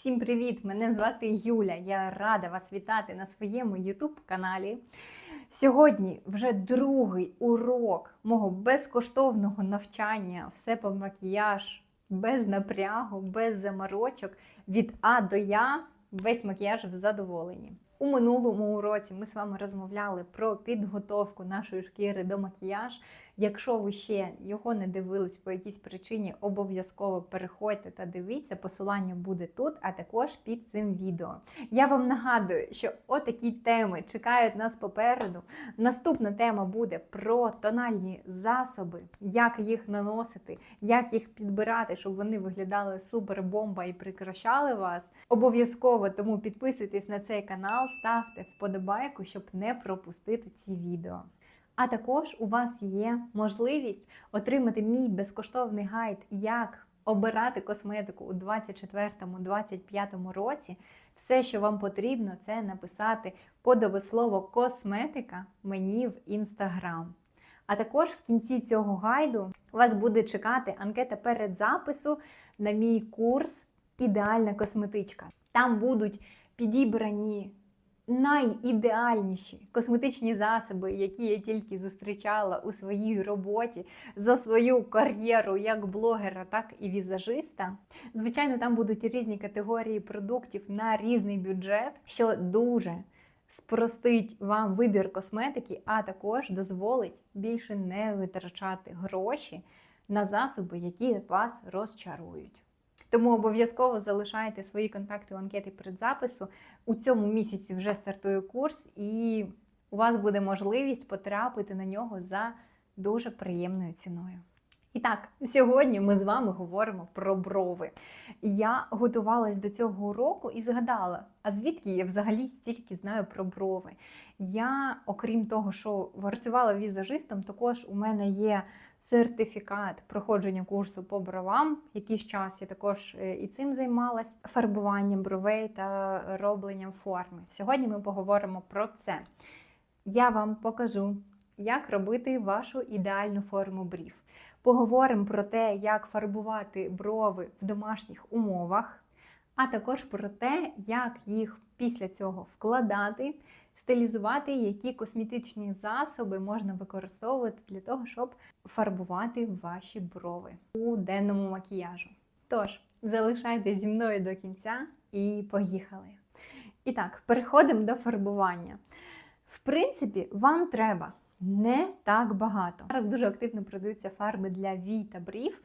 Всім привіт! Мене звати Юля. Я рада вас вітати на своєму YouTube каналі. Сьогодні вже другий урок мого безкоштовного навчання, все по макіяж, без напрягу, без заморочок від А до Я. Весь макіяж в задоволенні. У минулому уроці ми з вами розмовляли про підготовку нашої шкіри до макіяж. Якщо ви ще його не дивились по якійсь причині, обов'язково переходьте та дивіться. Посилання буде тут, а також під цим відео. Я вам нагадую, що отакі теми чекають нас попереду. Наступна тема буде про тональні засоби, як їх наносити, як їх підбирати, щоб вони виглядали супер бомба і прикрашали вас. Обов'язково тому підписуйтесь на цей канал, ставте вподобайку, щоб не пропустити ці відео. А також у вас є можливість отримати мій безкоштовний гайд, як обирати косметику у 2024-2025 році. Все, що вам потрібно, це написати кодове слово косметика мені в інстаграм. А також в кінці цього гайду вас буде чекати анкета передзапису на мій курс Ідеальна косметичка. Там будуть підібрані найідеальніші косметичні засоби, які я тільки зустрічала у своїй роботі за свою кар'єру як блогера, так і візажиста. Звичайно, там будуть різні категорії продуктів на різний бюджет, що дуже спростить вам вибір косметики, а також дозволить більше не витрачати гроші на засоби, які вас розчарують. Тому обов'язково залишайте свої контакти у анкети предзапису. У цьому місяці вже стартує курс, і у вас буде можливість потрапити на нього за дуже приємною ціною. І так, сьогодні ми з вами говоримо про брови. Я готувалась до цього уроку і згадала, а звідки я взагалі стільки знаю про брови. Я, окрім того, що працювала візажистом, також у мене є сертифікат проходження курсу по бровам. Якийсь час я також і цим займалась фарбуванням бровей та робленням форми. Сьогодні ми поговоримо про це. Я вам покажу, як робити вашу ідеальну форму брів. Поговоримо про те, як фарбувати брови в домашніх умовах, а також про те, як їх після цього вкладати, стилізувати, які косметичні засоби можна використовувати для того, щоб фарбувати ваші брови у денному макіяжу. Тож, залишайтесь зі мною до кінця і поїхали. І так, переходимо до фарбування. В принципі, вам треба не так багато. Зараз дуже активно продаються фарби для вій та брів.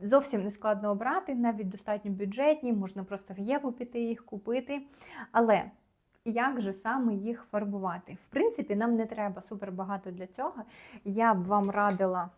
Зовсім не складно обрати, навіть достатньо бюджетні, можна просто в Єву піти їх купити. Але як же саме їх фарбувати? В принципі, нам не треба супер багато для цього. Я б вам радила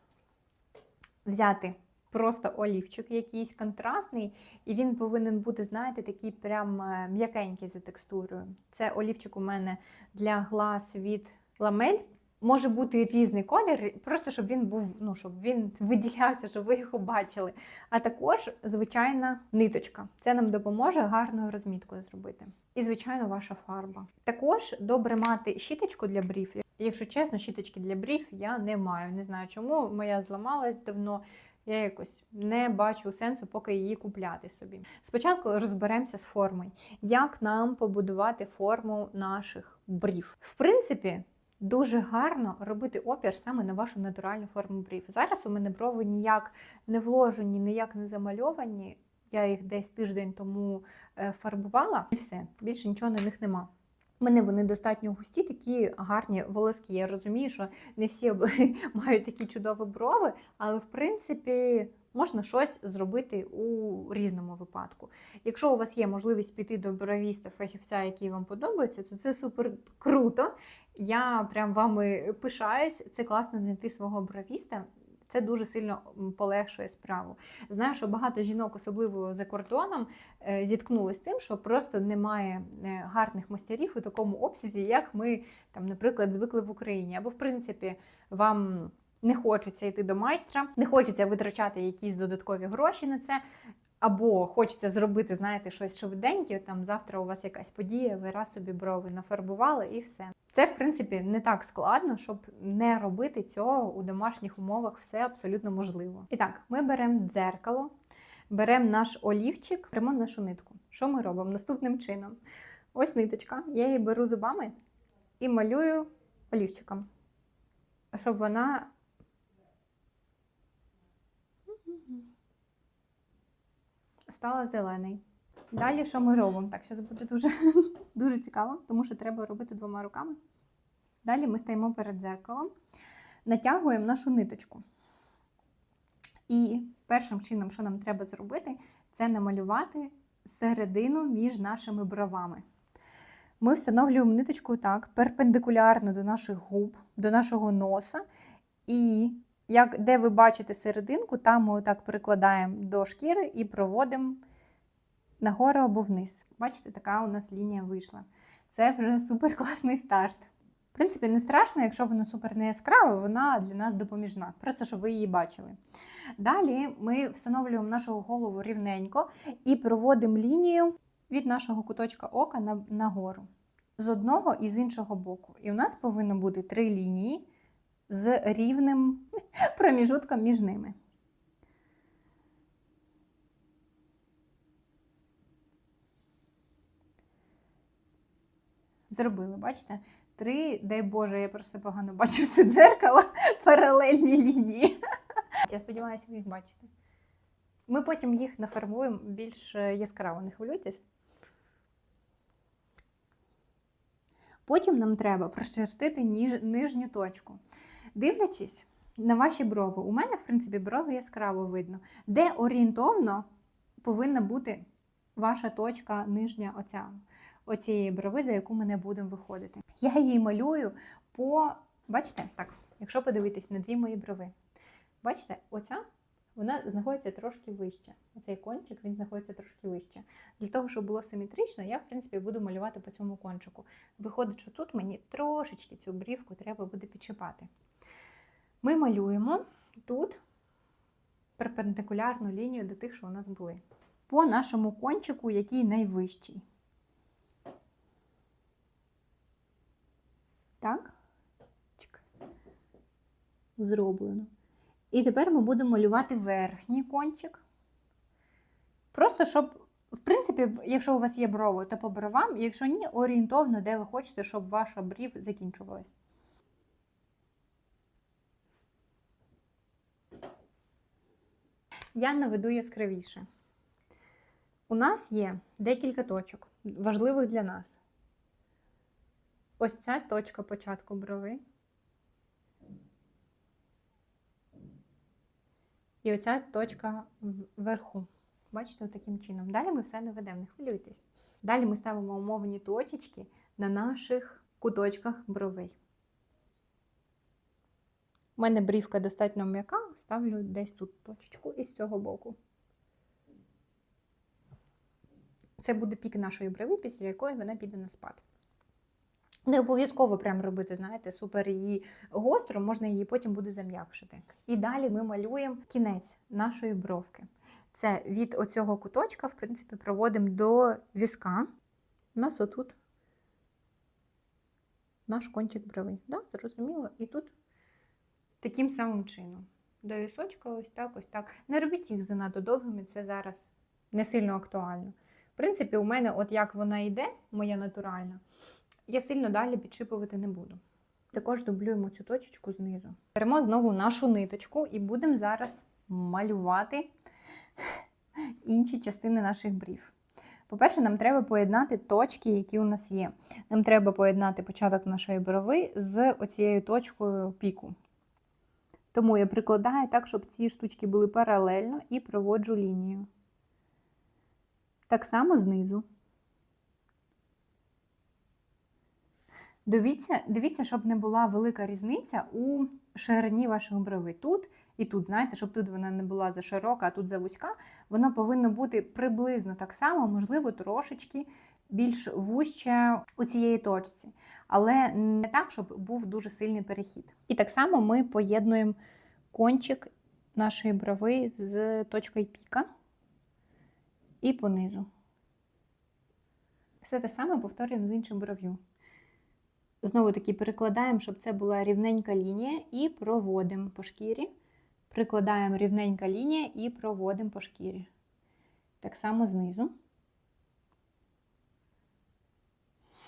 взяти просто олівчик якийсь контрастний, і він повинен бути, знаєте, такий прям м'якенький за текстурою. Це олівчик у мене для глаз від ламель. Може бути різний колір, просто щоб він був, ну щоб він виділявся, щоб ви його бачили. А також звичайна ниточка. Це нам допоможе гарною розміткою зробити. І, звичайно, ваша фарба. Також добре мати щіточку для брів. Якщо чесно, щіточки для брів я не маю. Не знаю чому. Моя зламалась давно. Я якось не бачу сенсу, поки її купляти собі. Спочатку розберемося з формою. Як нам побудувати форму наших брів? В принципі. Дуже гарно робити опір саме на вашу натуральну форму брів. Зараз у мене брови ніяк не вложені, ніяк не замальовані. Я їх десь тиждень тому фарбувала, і все, більше нічого на них нема. У мене вони достатньо густі, такі гарні волоски. Я розумію, що не всі мають такі чудові брови, але в принципі можна щось зробити у різному випадку. Якщо у вас є можливість піти до бровіста, фахівця, який вам подобається, то це супер круто. Я прям вами пишаюсь. Це класно знайти свого бровіста. Це дуже сильно полегшує справу. Знаю, що багато жінок, особливо за кордоном, зіткнулися з тим, що просто немає гарних мастерів у такому обсязі, як ми, там, наприклад, звикли в Україні. Або, в принципі, вам не хочеться йти до майстра, не хочеться витрачати якісь додаткові гроші на це. Або хочеться зробити, знаєте, щось швиденьке, там завтра у вас якась подія, ви раз собі брови нафарбували і все. Це, в принципі, не так складно, щоб не робити цього у домашніх умовах, все абсолютно можливо. І так, ми беремо дзеркало, беремо наш олівчик, беремо нашу нитку. що ми робимо? Наступним чином. Ось ниточка, я її беру зубами і малюю олівчиком, щоб вона. Стала зелений. Далі що ми робимо? Так, зараз буде дуже, дуже цікаво, тому що треба робити двома руками. Далі ми стоїмо перед дзеркалом, натягуємо нашу ниточку. І першим чином, що нам треба зробити, це намалювати середину між нашими бровами. Ми встановлюємо ниточку так, перпендикулярно до наших губ, до нашого носа. І як, де ви бачите серединку, там ми отак прикладаємо до шкіри і проводимо нагору або вниз. Бачите, така у нас лінія вийшла. Це вже супер класний старт. В принципі, не страшно, якщо вона супер не яскрава, вона для нас допоміжна. Просто щоб ви її бачили. Далі ми встановлюємо нашу голову рівненько і проводимо лінію від нашого куточка ока на, нагору. З одного і з іншого боку. І у нас повинно бути три лінії з рівним проміжутком між ними. Зробили, бачите? Три, дай Боже, я просто погано бачу це дзеркало, паралельні лінії. Я сподіваюся, ви їх бачите. Ми потім їх нафарбуємо більш е, яскраво, не хвилюйтесь. Потім нам треба прочертити нижню точку. Дивлячись на ваші брови, у мене, в принципі, брови яскраво видно, де орієнтовно повинна бути ваша точка нижня оця, оцієї брови, за яку ми не будемо виходити. Я її малюю по. Бачите? Так, якщо подивитись на дві мої брови. Бачите, оця вона знаходиться трошки вище. Оцей кончик він знаходиться трошки вище. Для того, щоб було симетрично, я, в принципі, буду малювати по цьому кончику. Виходить, що тут мені трошечки цю брівку треба буде підчіпати. Ми малюємо тут перпендикулярну лінію до тих, що у нас були. По нашому кончику, який найвищий. Так? Зроблено. І тепер ми будемо малювати верхній кончик. Просто щоб, в принципі, якщо у вас є брови, то по бровам, якщо ні, орієнтовно, де ви хочете, щоб ваша брів закінчувалась. Я наведу яскравіше. У нас є декілька точок, важливих для нас. Ось ця точка початку брови. І оця точка вверху. Бачите, таким чином. Далі ми все не ведемо, не хвилюйтесь. Далі ми ставимо умовні точечки на наших куточках бровей. У мене брівка достатньо м'яка, ставлю десь тут точечку і з цього боку. Це буде пік нашої брови, після якої вона піде на спад. Не обов'язково прям робити, знаєте, супер її гостро, можна її потім буде зам'якшити. І далі ми малюємо кінець нашої бровки. Це від оцього куточка, в принципі, проводимо до візка. У нас отут наш кончик брови. Да? Зрозуміло? І тут таким самим чином. До вісочка, ось так, ось так. Не робіть їх занадто довгими, це зараз не сильно актуально. В принципі, у мене, от як вона йде, моя натуральна, я сильно далі підшипувати не буду. Також дублюємо цю точечку знизу. Беремо знову нашу ниточку і будемо зараз малювати інші частини наших брів. По-перше, нам треба поєднати точки, які у нас є. Нам треба поєднати початок нашої брови з оцією точкою піку. Тому я прикладаю так, щоб ці штучки були паралельно і проводжу лінію. Так само знизу. Дивіться, дивіться, щоб не була велика різниця у ширині ваших брови. Тут і тут, знаєте, щоб тут вона не була за широка, а тут за вузька, вона повинна бути приблизно так само, можливо, трошечки більш вужче у цієї точці. Але не так, щоб був дуже сильний перехід. І так само ми поєднуємо кончик нашої брови з точкою піка і понизу. Все те саме повторюємо з іншим бров'ю. Знову таки перекладаємо, щоб це була рівненька лінія, і проводимо по шкірі. Прикладаємо рівненька лінія і проводимо по шкірі. Так само знизу.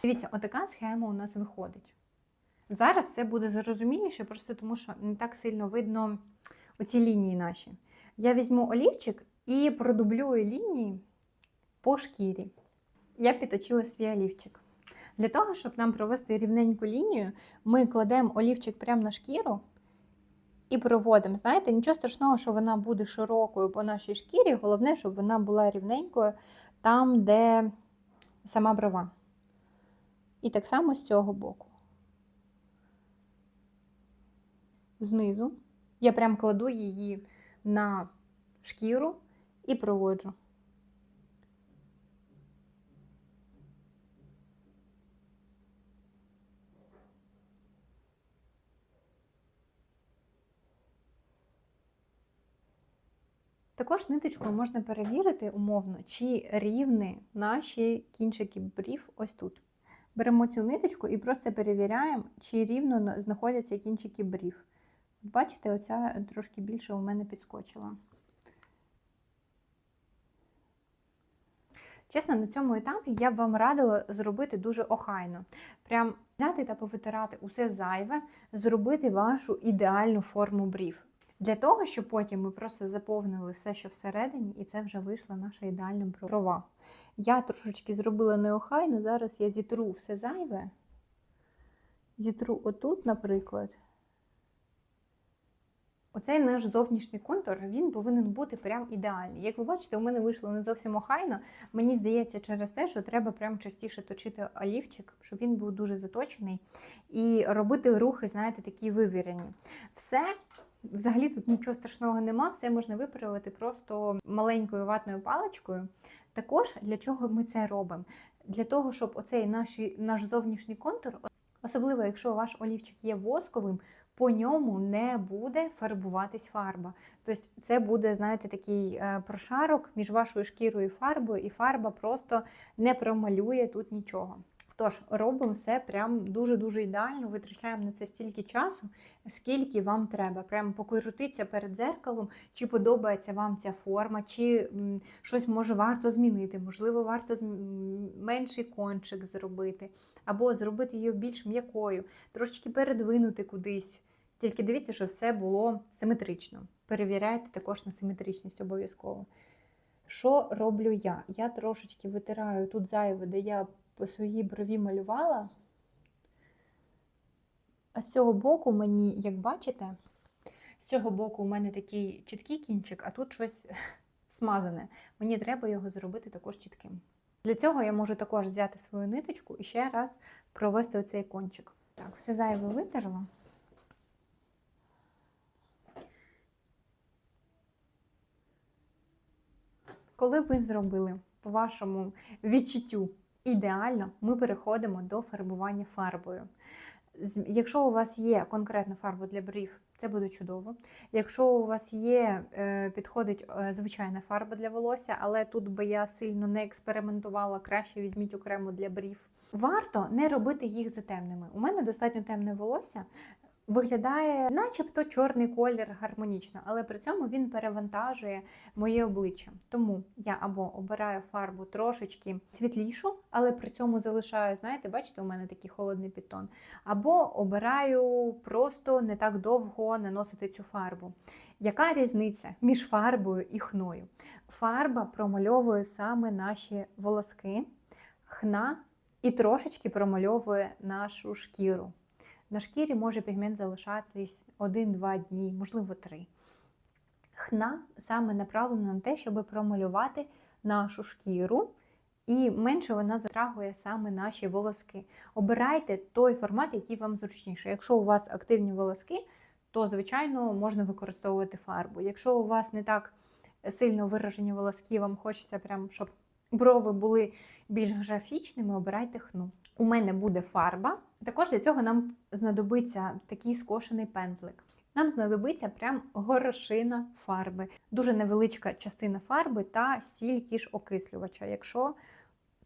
Дивіться, отака схема у нас виходить. Зараз це буде зрозуміліше, просто тому що не так сильно видно оці лінії наші. Я візьму олівчик і продублюю лінії по шкірі. Я підточила свій олівчик. Для того, щоб нам провести рівненьку лінію, ми кладемо олівчик прямо на шкіру і проводимо. Знаєте, нічого страшного, що вона буде широкою по нашій шкірі. Головне, щоб вона була рівненькою там, де сама брова. І так само з цього боку. Знизу. Я прям кладу її на шкіру і проводжу. Також ниточкою можна перевірити умовно, чи рівні наші кінчики брів ось тут. Беремо цю ниточку і просто перевіряємо, чи рівно знаходяться кінчики брів. Бачите, оця трошки більше у мене підскочила. Чесно, на цьому етапі я б вам радила зробити дуже охайно. Прям взяти та повитирати усе зайве, зробити вашу ідеальну форму брів. Для того, щоб потім ми просто заповнили все, що всередині, і це вже вийшла наша ідеальна брова. Я трошечки зробила неохайно, зараз я зітру все зайве. Зітру отут, наприклад. Оцей наш зовнішній контур він повинен бути прям ідеальний. Як ви бачите, у мене вийшло не зовсім охайно. Мені здається, через те, що треба прям частіше точити олівчик, щоб він був дуже заточений, і робити рухи, знаєте, такі вивірені. Все. Взагалі тут нічого страшного нема, все можна виправити просто маленькою ватною паличкою. Також для чого ми це робимо? Для того, щоб оцей наш, наш зовнішній контур, особливо якщо ваш олівчик є восковим, по ньому не буде фарбуватись фарба. Тобто це буде, знаєте, такий е, прошарок між вашою шкірою і фарбою, і фарба просто не промалює тут нічого. Тож, робимо все прям дуже-дуже ідеально, витрачаємо на це стільки часу, скільки вам треба. Прямо покрутитися перед дзеркалом, чи подобається вам ця форма, чи щось може варто змінити. Можливо, варто менший кончик зробити, або зробити її більш м'якою, трошечки передвинути кудись. Тільки дивіться, щоб все було симетрично. Перевіряйте також на симетричність обов'язково. Що роблю я? Я трошечки витираю тут зайве, де я по своїй брові малювала. А з цього боку мені, як бачите, з цього боку у мене такий чіткий кінчик, а тут щось смазане. Мені треба його зробити також чітким. Для цього я можу також взяти свою ниточку і ще раз провести оцей кончик. Так, все зайве витерла. Коли ви зробили по вашому відчуттю ідеально, ми переходимо до фарбування фарбою. Якщо у вас є конкретна фарба для брів, це буде чудово. Якщо у вас є, е, підходить е, звичайна фарба для волосся, але тут би я сильно не експериментувала, краще візьміть окремо для брів. Варто не робити їх затемними. У мене достатньо темне волосся. Виглядає, начебто, чорний колір гармонічно, але при цьому він перевантажує моє обличчя. Тому я або обираю фарбу трошечки світлішу, але при цьому залишаю, знаєте, бачите, у мене такий холодний підтон. Або обираю просто не так довго наносити цю фарбу. Яка різниця між фарбою і хною? Фарба промальовує саме наші волоски, хна і трошечки промальовує нашу шкіру. На шкірі може пігмент залишатись 1-2 дні, можливо 3. Хна саме направлена на те, щоб промалювати нашу шкіру, і менше вона затрагує саме наші волоски. Обирайте той формат, який вам зручніше. Якщо у вас активні волоски, то, звичайно, можна використовувати фарбу. Якщо у вас не так сильно виражені волоски, вам хочеться, прям, щоб брови були більш графічними, обирайте хну. У мене буде фарба. Також для цього нам знадобиться такий скошений пензлик. Нам знадобиться прям горошина фарби. Дуже невеличка частина фарби та стільки ж окислювача, якщо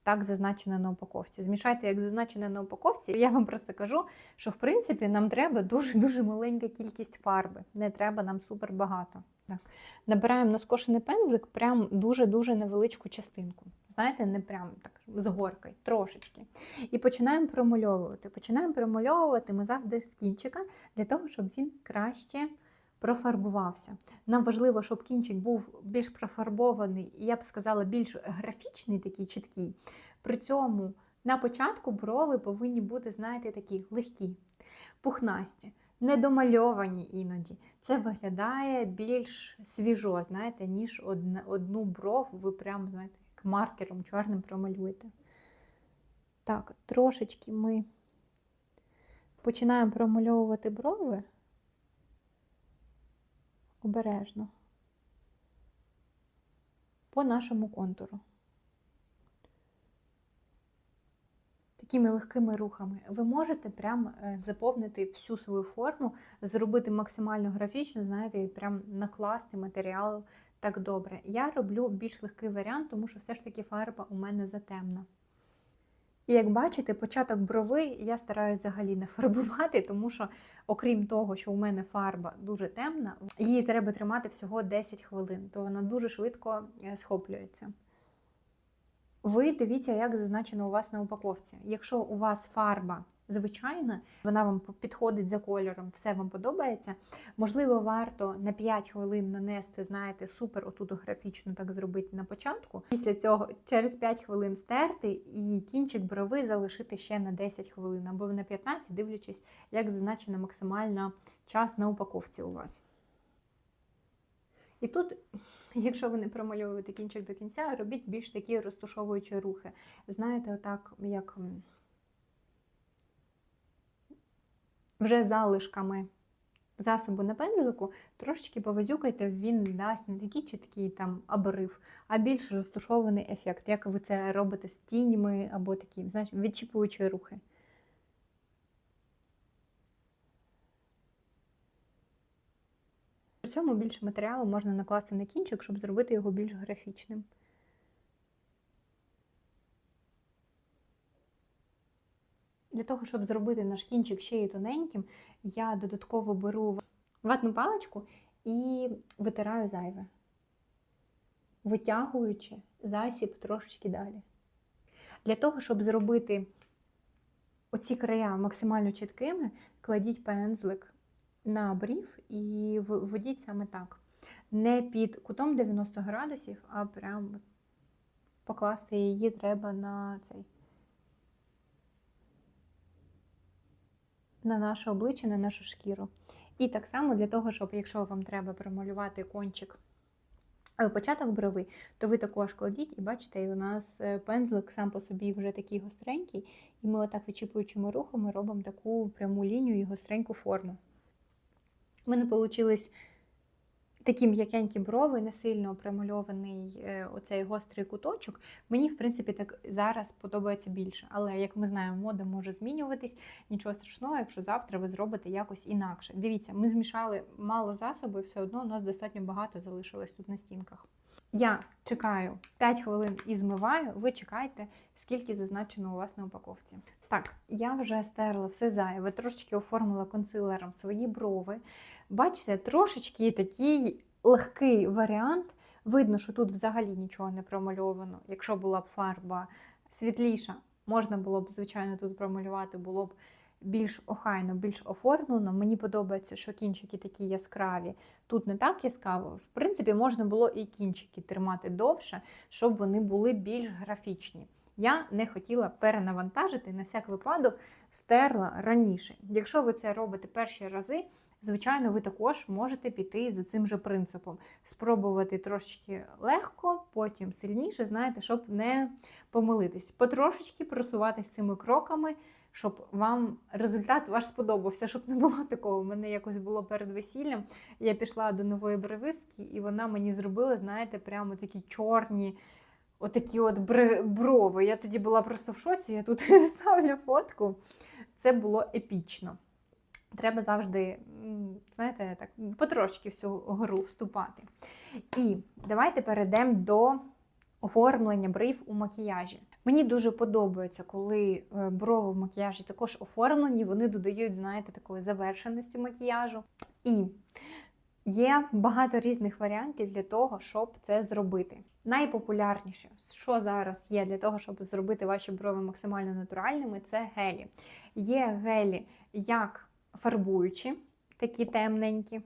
так зазначено на упаковці. Змішайте, як зазначено на упаковці. Я вам просто кажу, що в принципі нам треба дуже-дуже маленька кількість фарби. Не треба нам супер багато. Набираємо на скошений пензлик прям дуже-дуже невеличку частинку. Знаєте, не прям так з горкою, трошечки. І починаємо промальовувати. Починаємо промальовувати ми завжди з кінчика для того, щоб він краще профарбувався. Нам важливо, щоб кінчик був більш профарбований, я б сказала, більш графічний, такий чіткий. При цьому на початку брови повинні бути, знаєте, такі легкі, пухнасті, недомальовані іноді. Це виглядає більш свіжо, знаєте, ніж одну бров ви прям, знаєте, маркером чорним промалюєте. Так, трошечки ми починаємо промальовувати брови обережно по нашому контуру. Такими легкими рухами ви можете прям е, заповнити всю свою форму, зробити максимально графічно, знаєте, і прям накласти матеріал так добре. Я роблю більш легкий варіант, тому що все ж таки фарба у мене затемна. І як бачите, початок брови я стараюся взагалі не фарбувати, тому що, окрім того, що у мене фарба дуже темна, її треба тримати всього 10 хвилин, то вона дуже швидко е, схоплюється. Ви дивіться, як зазначено у вас на упаковці. Якщо у вас фарба звичайна, вона вам підходить за кольором, все вам подобається. Можливо, варто на 5 хвилин нанести, знаєте, супер отут графічно так зробити на початку. Після цього через 5 хвилин стерти і кінчик брови залишити ще на 10 хвилин або на 15, дивлячись, як зазначено максимально час на упаковці у вас. І тут, якщо ви не промальовуєте кінчик до кінця, робіть більш такі розтушовуючі рухи. Знаєте, отак, як вже залишками засобу на пензлику, трошечки повазюкайте, він дасть не такий чіткий там обрив, а більш розтушований ефект, як ви це робите з тінями або такі, знаєш, відчіпуючі рухи. При цьому більше матеріалу можна накласти на кінчик, щоб зробити його більш графічним. Для того, щоб зробити наш кінчик ще й тоненьким, я додатково беру ватну паличку і витираю зайве, витягуючи засіб трошечки далі. Для того, щоб зробити оці края максимально чіткими, кладіть пензлик на брів і вводіть саме так. Не під кутом 90 градусів, а прям покласти її треба на цей. На наше обличчя, на нашу шкіру. І так само для того, щоб, якщо вам треба промалювати кончик е, початок брови, то ви також кладіть, і бачите, і у нас е, пензлик сам по собі вже такий гостренький, і ми отак вичіпуючими рухами робимо таку пряму лінію і гостреньку форму. У мене вийшли такі м'якенькі брови, не сильно промальований е, оцей гострий куточок. Мені, в принципі, так зараз подобається більше. Але, як ми знаємо, мода може змінюватись, нічого страшного, якщо завтра ви зробите якось інакше. Дивіться, ми змішали мало засобу, і все одно у нас достатньо багато залишилось тут на стінках. Я чекаю 5 хвилин і змиваю, ви чекайте, скільки зазначено у вас на упаковці. Так, я вже стерла все зайве, трошечки оформила консилером свої брови. Бачите, трошечки такий легкий варіант. Видно, що тут взагалі нічого не промальовано. Якщо була б фарба світліша, можна було б, звичайно, тут промалювати, було б більш охайно, більш оформлено. Мені подобається, що кінчики такі яскраві. Тут не так яскраво. В принципі, можна було і кінчики тримати довше, щоб вони були більш графічні. Я не хотіла перенавантажити, на всяк випадок стерла раніше. Якщо ви це робите перші рази, звичайно, ви також можете піти за цим же принципом. Спробувати трошечки легко, потім сильніше, знаєте, щоб не помилитись. Потрошечки просуватись цими кроками, щоб вам результат ваш сподобався, щоб не було такого. У мене якось було перед весіллям. Я пішла до нової бревистки, і вона мені зробила, знаєте, прямо такі чорні. Отакі от брови. Я тоді була просто в шоці, я тут ставлю фотку. Це було епічно. Треба завжди, знаєте, так, потрошки всю гору вступати. І давайте перейдемо до оформлення брив у макіяжі. Мені дуже подобається, коли е, брови в макіяжі також оформлені, вони додають, знаєте, такої завершеності макіяжу. І Є багато різних варіантів для того, щоб це зробити. Найпопулярніше, що зараз є для того, щоб зробити ваші брови максимально натуральними, це гелі. Є гелі як фарбуючі, такі темненькі,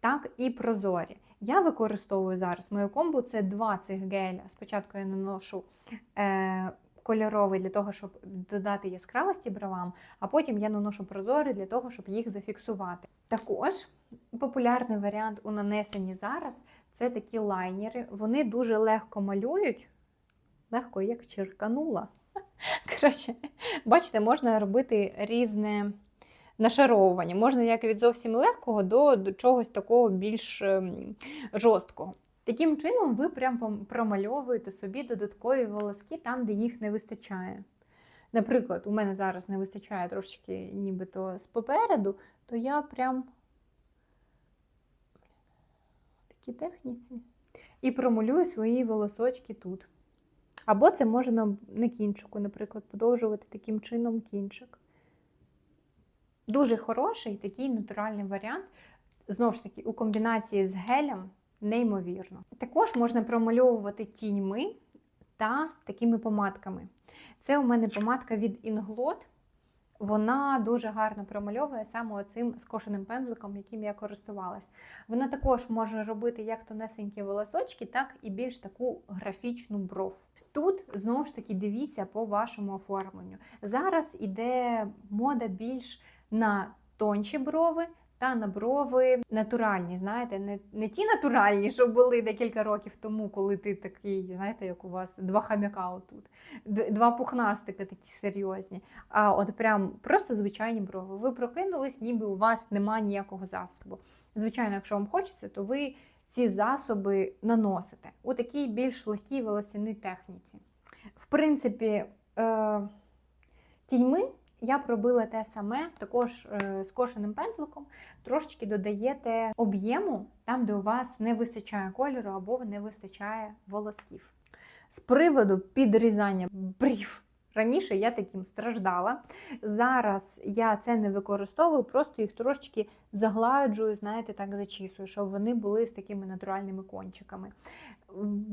так і прозорі. Я використовую зараз мою комбу це два цих геля. Спочатку я наношу е, кольоровий для того, щоб додати яскравості бровам, а потім я наношу прозорий для того, щоб їх зафіксувати. Також популярний варіант у нанесенні зараз це такі лайнери. Вони дуже легко малюють, легко як черканула. Коротше, бачите, можна робити різне нашаровування. Можна як від зовсім легкого до, до чогось такого більш ем, жорсткого. Таким чином, ви прям промальовуєте собі додаткові волоски там, де їх не вистачає. Наприклад, у мене зараз не вистачає трошечки нібито з попереду, то я прям в такій техніці і промалюю свої волосочки тут. Або це можна на кінчику, наприклад, подовжувати таким чином кінчик. Дуже хороший такий натуральний варіант. Знову ж таки, у комбінації з гелем неймовірно. Також можна промальовувати тіньми та такими помадками. Це у мене помадка від Inglot. Вона дуже гарно промальовує саме цим скошеним пензликом, яким я користувалась. Вона також може робити як тонесенькі волосочки, так і більш таку графічну бров. Тут знову ж таки дивіться по вашому оформленню. Зараз іде мода більш на тонші брови та на брови натуральні. Знаєте, не, не ті натуральні, що були декілька років тому, коли ти такий, знаєте, як у вас два хам'яка отут, два пухнастика такі серйозні. А от прям просто звичайні брови. Ви прокинулись, ніби у вас немає ніякого засобу. Звичайно, якщо вам хочеться, то ви ці засоби наносите у такій більш легкій волосяній техніці. В принципі, е, тіньми я пробила те саме, також е, скошеним пензликом, трошечки додаєте об'єму там, де у вас не вистачає кольору або не вистачає волосків. З приводу підрізання брів. Раніше я таким страждала. Зараз я це не використовую, просто їх трошечки загладжую, знаєте, так зачісую, щоб вони були з такими натуральними кончиками.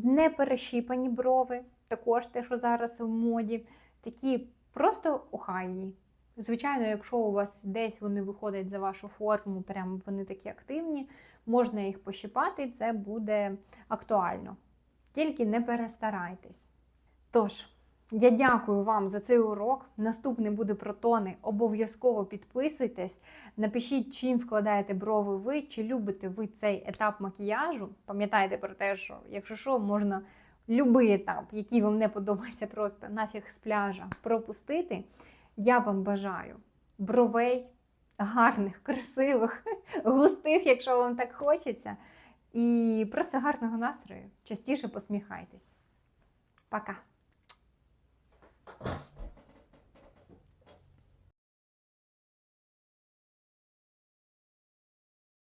Не перещіпані брови, також те, що зараз в моді, такі просто охайні. Звичайно, якщо у вас десь вони виходять за вашу форму, прям вони такі активні, можна їх пощипати, це буде актуально. Тільки не перестарайтесь. Тож, я дякую вам за цей урок. Наступний буде про тони. Обов'язково підписуйтесь. Напишіть, чим вкладаєте брови ви, чи любите ви цей етап макіяжу. Пам'ятайте про те, що якщо що, можна будь-який етап, який вам не подобається, просто нафіг з пляжа пропустити. Я вам бажаю бровей, гарних, красивих, густих, якщо вам так хочеться. І просто гарного настрою. Частіше посміхайтесь. Пока!